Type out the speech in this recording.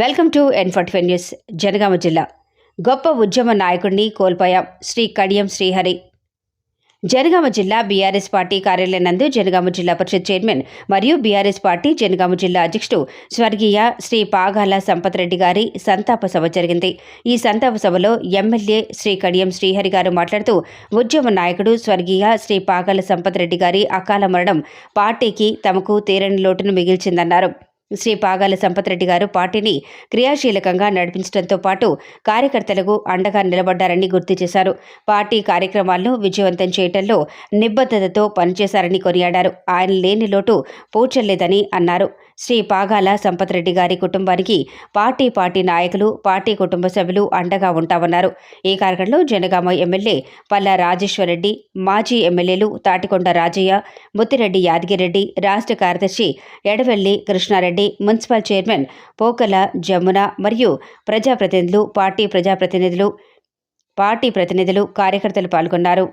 Welcome to N forty news Jangaon జిల్లా. గొప్ప ఉద్యమ నాయకుడిని కోల్పోయాం శ్రీ కడియం శ్రీహరి. జనగామ జిల్లా బీఆర్ఎస్ పార్టీ కార్యాలయం నందు జనగామ జిల్లా పరిషత్ చైర్మన్ మరియు బీఆర్ఎస్ పార్టీ జనగామ జిల్లా అధ్యక్షుడు స్వర్గీయ శ్రీ పాగాల సంపత్ రెడ్డి గారి సంతాప సభ జరిగింది. ఈ సంతాప సభలో ఎమ్మెల్యే శ్రీ కడియం శ్రీహరి గారు మాట్లాడుతూ ఉద్యమ నాయకుడు స్వర్గీయ శ్రీ పాగాల సంపత్ రెడ్డి గారి అకాల మరణం పార్టీకి తమకు తీరని లోటును మిగిల్చిందన్నారు. శ్రీ పాగాల సంపత్రెడ్డి గారు పార్టీని క్రియాశీలకంగా నడిపించడంతో పాటు కార్యకర్తలకు అండగా నిలబడ్డారని గుర్తు చేశారు. పార్టీ కార్యక్రమాలను విజయవంతం చేయడంలో నిబద్ధతతో పనిచేశారని కొనియాడారు. ఆయన లేని లోటు పూడ్చలేదని అన్నారు. శ్రీ పాగాల సంపత్రెడ్డి గారి కుటుంబానికి పార్టీ పార్టీ నాయకులు పార్టీ కుటుంబ సభ్యులు అండగా ఉంటామన్నారు. ఈ కార్యక్రమంలో జనగామ ఎమ్మెల్యే పల్లా రాజేశ్వరరెడ్డి మాజీ ఎమ్మెల్యేలు తాటికొండ రాజయ్య ముత్తిరెడ్డి యాదగిరెడ్డి రాష్ట్ర కార్యదర్శి ఎడవెల్లి కృష్ణారెడ్డి మున్సిపల్ చైర్మన్ పోకల జమున మరియు ప్రజాప్రతినిధులు పార్టీ ప్రజాప్రతినిధులు పార్టీ ప్రతినిధులు కార్యకర్తలు పాల్గొన్నారు.